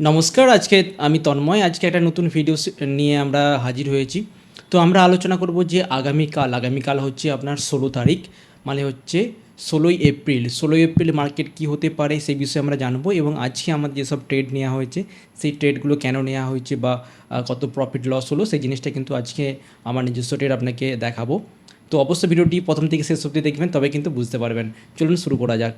নমস্কার, আজকে আমি তন্ময়। আজকে একটা নতুন ভিডিও নিয়ে আমরা হাজির হয়েছি। তো আমরা আলোচনা করব যে আগামীকাল আগামীকাল হচ্ছে আপনার ষোলো তারিখ মানে হচ্ছে ষোলোই এপ্রিল। ষোলোই এপ্রিল মার্কেট কী হতে পারে সেই বিষয়ে আমরা জানব এবং আজকে আমাদের যেসব ট্রেড নেওয়া হয়েছে, সেই ট্রেডগুলো কেন নেওয়া হয়েছে বা কত প্রফিট লস হলো, সেই জিনিসটা কিন্তু আজকে আমার নিজস্ব ট্রেড আপনাকে দেখাবো। তো অবশ্যই ভিডিওটি প্রথম থেকে শেষ অবধি দেখবেন, তবে কিন্তু বুঝতে পারবেন। চলুন শুরু করা যাক।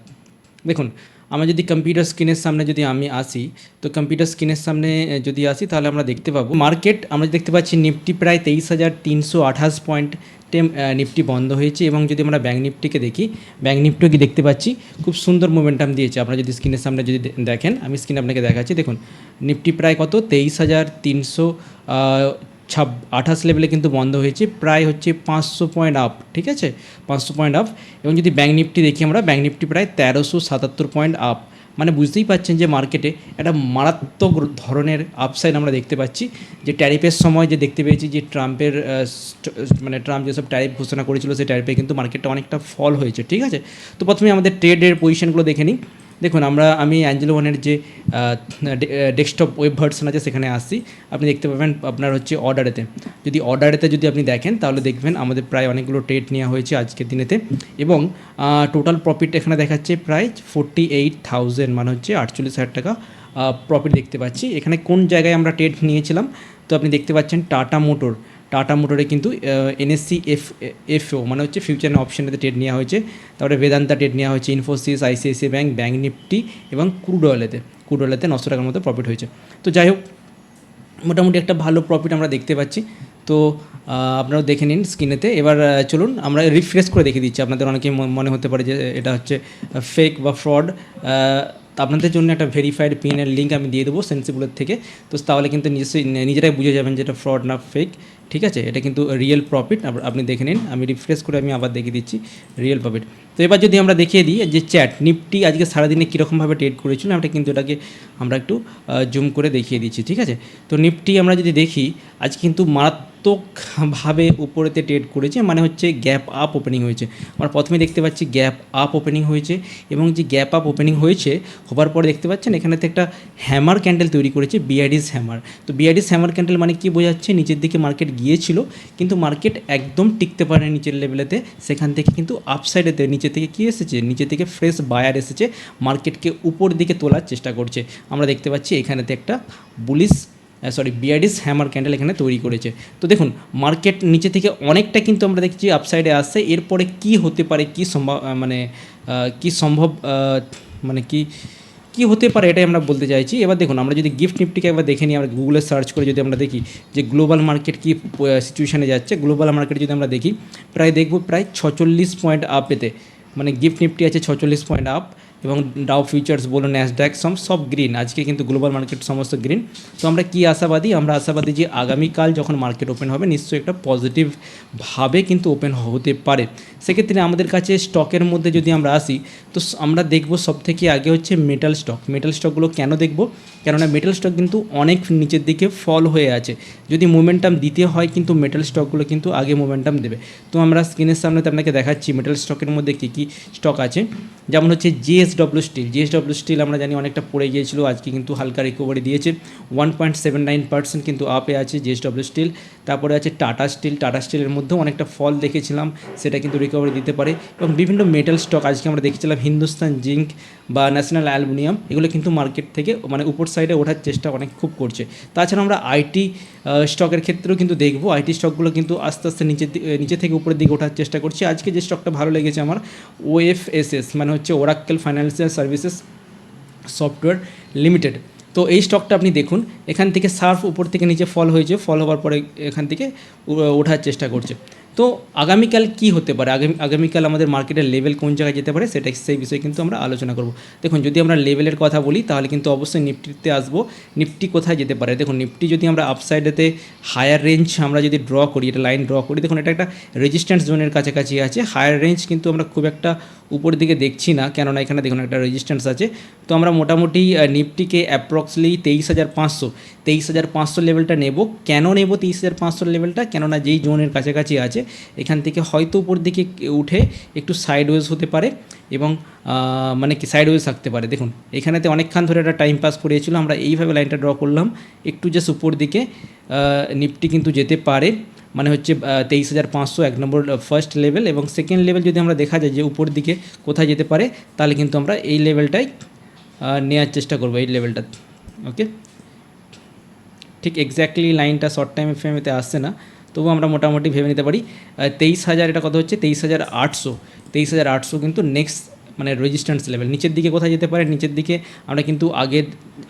দেখুন আমরা যদি কম্পিউটার স্ক্রিনের সামনে যদি আমি আসি, তো কম্পিউটার স্ক্রিনের সামনে যদি আসি, তাহলে আমরা দেখতে পাবো মার্কেট আমরা দেখতে পাচ্ছি নিফটি প্রায় তেইশ হাজার তিনশো আঠাশ পয়েন্ট টেম নিফটি বন্ধ হয়েছে এবং যদি আমরা ব্যাঙ্ক নিফটিকে দেখি ব্যাঙ্ক নিফটিও কি দেখতে পাচ্ছি? খুব সুন্দর মোমেন্টাম দিয়েছে। আপনারা যদি স্ক্রিনের সামনে যদি দেখেন, আমি স্ক্রিনে আপনাকে দেখাচ্ছি। দেখুন নিফটি প্রায় কত? তেইশ হাজার তিনশো ছাব, আঠাশ লেভেলে কিন্তু বন্ধ হয়েছে, প্রায় হচ্ছে পাঁচশো পয়েন্ট আপ ঠিক আছে? পাঁচশো পয়েন্ট আপ এবং যদি ব্যাঙ্ক নিফটি দেখি আমরা ব্যাঙ্ক নিফটি প্রায় তেরোশো সাতাত্তর পয়েন্ট আপ মানে বুঝতেই পাচ্ছেন যে মার্কেটে একটা মারাত্মক ধরনের আপসাইড আমরা দেখতে পাচ্ছি, যে ট্যারিফের সময় যে দেখতে পেয়েছি যে ট্রাম্পের মানে ট্রাম্প যেসব ট্যারিফ ঘোষণা করেছিল সেই ট্যারিফে কিন্তু মার্কেটটা অনেকটা ফল হয়েছে, ঠিক আছে? তো প্রথমে আমাদের ট্রেডের পজিশনগুলো দেখে নিই। দেখুন, আমরা, আমি অ্যাঞ্জেলো ওয়ানের যে ডেস্কটপ ওয়েব ভার্সন আছে সেখানে আসছি। আপনি দেখতে পাবেন আপনার হচ্ছে অর্ডারেতে যদি অর্ডারেতে যদি আপনি দেখেন, তাহলে দেখবেন আমাদের প্রায় অনেকগুলো ট্রেড নেওয়া হয়েছে আজকের দিনেতে। এবং টোটাল প্রফিট এখানে দেখাচ্ছে প্রায় ফোরটি এইট থাউজেন্ড মানে হচ্ছে আটচল্লিশ হাজার টাকা প্রফিট দেখতে পাচ্ছি। এখানে কোন জায়গায় আমরা ট্রেড নিয়েছিলাম? তো আপনি দেখতে পাচ্ছেন টাটা মোটর টাটা মোটরে কিন্তু এনএসসি এফ এফও মানে হচ্ছে ফিউচার অপশানেতে ট্রেড নেওয়া হয়েছে তারপরে বেদান্তা ট্রেড নেওয়া হয়েছে Infosys ICICI bank bank Nifty এবং ক্রুড অয়েলেতে ক্রুড অয়েলেতে নশো টাকার মতো প্রফিট হয়েছে। তো যাই হোক মোটামুটি একটা ভালো প্রফিট আমরা দেখতে পাচ্ছি। তো আহ, আপনারাও দেখে নিন স্ক্রিনেতে এবার চলুন আমরা রিফ্রেশ করে দেখে দিচ্ছি। আপনাদের অনেকে ম- মনে হতে পারে যে এটা হচ্ছে ফেক বা ফ্রড আপনাদের জন্য একটা ভেরিফাইড পিনের লিঙ্ক আমি দিয়ে দেবো সেন্সিবলের থেকে। তো তাহলে কিন্তু নিজেরাই বুঝে যাবেন যে এটা ফ্রড না ফেক ঠিক আছে? এটা কিন্তু রিয়েল প্রফিট আপনি দেখে নিন। আমি রিফ্রেশ করে আমি আবার দেখিয়ে দিচ্ছি রিয়েল প্রফিট তো এবার যদি আমরা দেখিয়ে দিই যে চ্যাট নিফটি আজকে সারাদিনে কীরকমভাবে ট্রেড করেছিল, আমরা কিন্তু এটাকে আমরা একটু জুম করে দেখিয়ে দিচ্ছি, ঠিক আছে? তো নিফটি আমরা যদি দেখি, আজ কিন্তু মারাত্মকভাবে উপরেতে ট্রেড করেছে মানে হচ্ছে গ্যাপ আপ ওপেনিং হয়েছে। আমরা প্রথমে দেখতে পাচ্ছি গ্যাপ আপ ওপেনিং হয়েছে এবং যে গ্যাপ আপ ওপেনিং হয়েছে, হবার পরে দেখতে পাচ্ছেন এখানেতে একটা হ্যামার ক্যান্ডেল তৈরি করেছে বিআইডিস হ্যামার তো বিআইডিস হ্যামার ক্যান্ডেল মানে কি বোঝাচ্ছে? নিচের দিকে মার্কেট গিয়েছিল, কিন্তু মার্কেট একদম টিকতে পারে নিচের লেভেলেতে সেখান থেকে কিন্তু আপসাইডেতে নিচে থেকে কি এসেছে? নিচে থেকে ফ্রেশ বায়ার এসেছে মার্কেটকে উপর দিকে তোলার চেষ্টা করছে। আমরা দেখতে পাচ্ছি এখানেতে একটা বুলিশ সরি বিআইডিস হ্যামার ক্যান্ডেল এখানে তৈরি করেছে। তো দেখুন মার্কেট নিচে থেকে অনেকটা কিন্তু আমরা দেখছি আপসাইডে আসছে। এরপরে কি হতে পারে, কি সম্ভব মানে কি সম্ভব মানে কি কি হতে পারে এটাই আমরা বলতে চাইছি। এবার দেখুন, আমরা যদি গিফট নিফটিকে একবার দেখে নিই, আমরা গুগলে সার্চ করে যদি আমরা দেখি যে গ্লোবাল মার্কেট কী সিচুয়েশানে যাচ্ছে গ্লোবাল মার্কেট যদি আমরা দেখি, প্রায় দেখব প্রায় ছচল্লিশ পয়েন্ট আপ আপেতে মানে গিফট নিফটি আছে ছচল্লিশ পয়েন্ট আপ এবং ডাউ ফিউচার্স বলুন ন্যাসড্যাক সব সব গ্রিন আজকে কিন্তু গ্লোবাল মার্কেট সমস্ত গ্রিন তো আমরা কি আশাবাদী? আমরা আশাবাদী যে আগামীকাল যখন মার্কেট ওপেন হবে, নিশ্চয়ই একটা পজিটিভভাবে কিন্তু ওপেন হতে পারে। সেক্ষেত্রে আমাদের কাছে স্টকের মধ্যে যদি আমরা আসি, তো আমরা দেখব সব থেকে আগে হচ্ছে মেটাল স্টক মেটাল স্টকগুলো কেন দেখব? কেননা মেটাল স্টক কিন্তু অনেক নিচের দিকে ফল হয়ে আছে। যদি মোমেন্টাম দিতে হয়, কিন্তু মেটাল স্টকগুলো কিন্তু আগে মোমেন্টাম দেবে। তো আমরা স্ক্রিনের সামনে তো আপনাকে দেখাচ্ছি মেটাল স্টকের মধ্যে কী কী স্টক আছে। যেমন হচ্ছে জিএসডব্লিউ স্টিল জিএসডব্লিউ স্টিল আমরা জানি অনেকটা পড়ে গিয়েছিল, আজকে কিন্তু হালকা রিকভারি দিয়েছে। One point seven nine percent কিন্তু আপে আছে জিএসডব্লিউ স্টিল তারপরে আছে টাটা স্টিল টাটা স্টিলের মধ্যেও অনেকটা ফল দেখেছিলাম, সেটা কিন্তু রিকভারি দিতে পারে। এবং বিভিন্ন মেটাল স্টক আজকে আমরা দেখেছিলাম হিন্দুস্তান জিঙ্ক বা ন্যাশনাল অ্যালুমিনিয়াম এগুলো কিন্তু মার্কেট থেকে মানে উপর সাইডে ওঠার চেষ্টা অনেক খুব করছে। তাছাড়া আমরা আইটি স্টকের ক্ষেত্রেও কিন্তু দেখব। আইটি স্টকগুলো কিন্তু আস্তে আস্তে নিচের দি- নিচে থেকে উপরের দিকে ওঠার চেষ্টা করছে। আজকে যে স্টকটা ভালো লেগেছে আমার ওএফএসএস মানে হচ্ছে Oracle financial services software limited তো এই স্টকটা আপনি দেখুন, এখান থেকে সার্ফ উপর থেকে নিচে ফল হয়েছে ফল হওয়ার পরে এখান থেকে ওঠার চেষ্টা করছে। তো আগামীকাল কি হতে পারে? আগামী, আগামীকাল আমাদের মার্কেটের লেভেল কোন জায়গায় যেতে পারে সেটা সেই বিষয়ে কিন্তু আমরা আলোচনা করব। দেখুন, যদি আমরা লেভেলের কথা বলি, তাহলে কিন্তু অবশ্যই নিফটিতে আসব। নিফটি কোথায় যেতে পারে? দেখুন, নিফটি যদি আমরা আপসাইডেতে হায়ার রেঞ্জ আমরা যদি ড্র করি, এটা লাইন ড্র করি, দেখুন, এটা একটা রেজিস্ট্যান্স জোনের কাছাকাছি আছে। হায়ার রেঞ্জ কিন্তু আমরা খুব একটা উপরের দিকে দেখছি না, কেননা এখানে দেখুন, একটা রেজিস্ট্যান্স আছে। তো আমরা মোটামুটি নিফটিকে অ্যাপ্রক্সলি তেইশ হাজার পাঁচশো, তেইশ হাজার পাঁচশো লেভেলটা নেব। কেন নেব তেইশ হাজার পাঁচশো লেভেলটা কেননা যেই জোনের কাছাকাছি আছে এখান থেকে হয়তো উপর দিকে উঠে একটু সাইডওয়েজ হতে পারে এবং মানে কি সাইডওয়েজ থাকতে পারে। দেখুন, এখানেতে অনেকক্ষণ ধরে একটা টাইম পাস করিয়েছিল, আমরা এইভাবে লাইনটা ড্র করলাম। একটু জাস্ট উপর দিকে নিফটি কিন্তু যেতে পারে। মানে হচ্ছে তেইশ হাজার পাঁচশো এক নম্বর ফার্স্ট লেভেল এবং সেকেন্ড লেভেল যদি আমরা দেখা যায় যে উপর দিকে কোথায় যেতে পারে, তাহলে কিন্তু আমরা এই লেভেলটাই নেওয়ার চেষ্টা করব এই লেভেলটা ওকে ঠিক এক্স্যাক্টলি লাইনটা শর্ট টাইম ফ্রেমেতে আসছে না। তবু আমরা মোটামুটি ভেবে নিতে পারি তেইশ হাজার, এটা কত হচ্ছে? তেইশ হাজার আটশো। তেইশ হাজার আটশো কিন্তু নেক্সট মানে রেজিস্ট্যান্স লেভেল নিচের দিকে কোথায় যেতে পারে? নিচের দিকে আমরা কিন্তু আগের,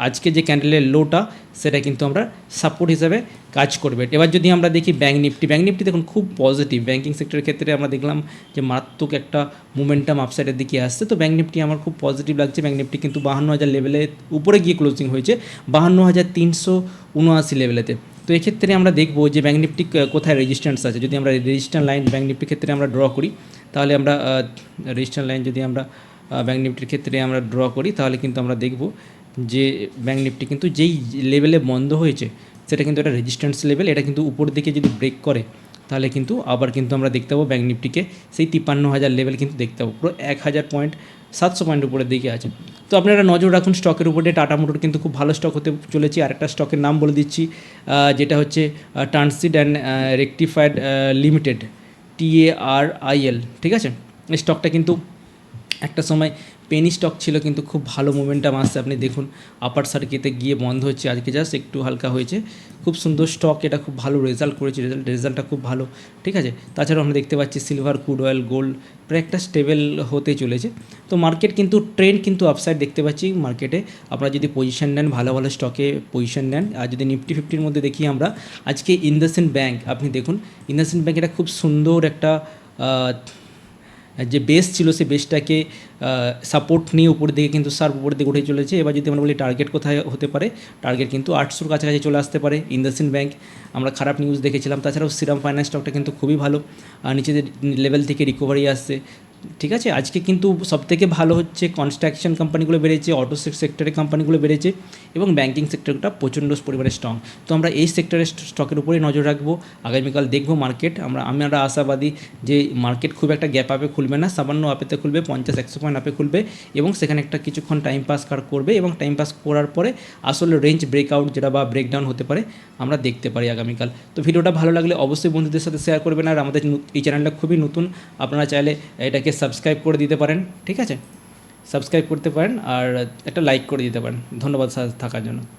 আজকে যে ক্যান্ডেলের লোটা সেটা কিন্তু আমরা সাপোর্ট হিসাবে কাজ করবে। এবার যদি আমরা দেখি ব্যাঙ্ক নিফটি ব্যাঙ্ক নিফটি দেখুন খুব পজিটিভ ব্যাঙ্কিং সেক্টরের ক্ষেত্রে আমরা দেখলাম যে মারাত্মক একটা মোমেন্টাম আপসাইডের দিকে আসছে। তো ব্যাঙ্ক নিফটি আমার খুব পজিটিভ লাগছে। ব্যাঙ্ক নিফটি কিন্তু বাহান্ন হাজার লেভেলে উপরে গিয়ে ক্লোজিং হয়েছে। বাহান্ন হাজার তিনশো উনআশি লেভেলেতে তো এক্ষেত্রে আমরা দেখব যে ব্যাঙ্ক নিফটি কোথায় রেজিস্ট্যান্স আছে। যদি আমরা রেজিস্ট্যান্ট লাইন ব্যাঙ্ক নিফটির ক্ষেত্রে আমরা ড্র করি, তাহলে আমরা রেজিস্ট্যান্ট লাইন যদি আমরা ব্যাঙ্ক নিফটির ক্ষেত্রে আমরা ড্র করি, তাহলে কিন্তু আমরা দেখব যে ব্যাঙ্ক নিফটি কিন্তু যেই লেভেলে বন্ধ হয়েছে সেটা কিন্তু একটা রেজিস্ট্যান্স লেভেল এটা কিন্তু উপর দিকে যদি ব্রেক করে, তাহলে কিন্তু আবার কিন্তু আমরা দেখতে পাবো ব্যাঙ্ক নিফটিকে সেই তিপ্পান্ন হাজার লেভেল কিন্তু দেখতে পাবো। পুরো এক হাজার পয়েন্ট সাতশো পয়েন্ট উপরের দিকে আছে। তো আপনারা নজর রাখুন স্টকের উপরে টাটা মোটর কিন্তু খুব ভালো স্টক হতে চলেছে। আরেকটা স্টকের নাম বলে দিচ্ছি যেটা হচ্ছে টার্নসিড অ্যান্ড রেকটিফাইড লিমিটেড টিএআরআইএল ঠিক আছে? এই স্টকটা কিন্তু একটা সময় পেনি স্টক ছিল কিন্তু খুব ভালো মোমেন্টাম আসছে। আপনি দেখুন আপার সার্কিটে গিয়ে বন্ধ হচ্ছে আজকে জাস্ট একটু হালকা হয়েছে। খুব সুন্দর স্টক এটা খুব ভালো রেজাল্ট করেছে রেজাল্ট রেজাল্টটা খুব ভালো, ঠিক আছে? তাছাড়াও আমরা দেখতে পাচ্ছি সিলভার ক্রুড অয়েল গোল্ড প্রায় একটা স্টেবল হতে চলেছে। তো মার্কেট কিন্তু ট্রেন্ড কিন্তু আপসাইড দেখতে পাচ্ছি মার্কেটে আপনারা যদি পজিশন নেন, ভালো ভালো স্টকে পজিশন নেন। আর যদি নিফটি ফিফটির মধ্যে দেখি আমরা, আজকে ইন্দাসিন ব্যাংক আপনি দেখুন ইন্দাসিন ব্যাংক এটা খুব সুন্দর একটা যে বেস ছিল সে বেসটাকে সাপোর্ট নিয়ে উপরের দিকে কিন্তু সার্ভ উপরের দিকে উঠে চলেছে। এবার যদি আমরা বলি টার্গেট কোথায় হতে পারে টার্গেট কিন্তু আটশোর কাছাকাছি চলে আসতে পারে ইন্দাসিন ব্যাংক আমরা খারাপ নিউজ দেখেছিলাম। তাছাড়াও শ্রীরাম ফাইন্যান্স স্টকটা কিন্তু খুবই ভালো। নিচেদের লেভেল থেকে রিকভারি আসছে। ঠিক আছে? আজকে কিন্তু সবথেকে ভালো হচ্ছে কনস্ট্রাকশন কোম্পানিগুলো বেড়েছে অটো সেক্টরের কোম্পানিগুলো বেড়েছে এবং ব্যাঙ্কিং সেক্টরটা প্রচণ্ড পরিমাণে স্ট্রং তো আমরা এই সেক্টরের স্টকের উপরেই নজর রাখব। আগামীকাল দেখব মার্কেট আমরা আমরা আশাবাদী যে মার্কেট খুব একটা গ্যাপ আপে খুলবে না, সামান্য আপেতে খুলবে, পঞ্চাশ, একশো পয়েন্ট আপে খুলবে এবং সেখানে একটা কিছুক্ষণ টাইম পাস কার করবে এবং টাইম পাস করার পরে আসলে রেঞ্জ ব্রেকআউট যেটা বা ব্রেকডাউন হতে পারে আমরা দেখতে পারি আগামীকাল। তো ভিডিওটা ভালো লাগলে অবশ্যই বন্ধুদের সাথে শেয়ার করবেন আর আমাদের এই চ্যানেলটা খুবই নতুন। আপনারা চাইলে এটাকে সাবস্ক্রাইব করে দিতে পারেন, ঠিক আছে? সাবস্ক্রাইব করতে পারেন আর একটা লাইক করে দিতে পারেন। ধন্যবাদ স্যার থাকার জন্য।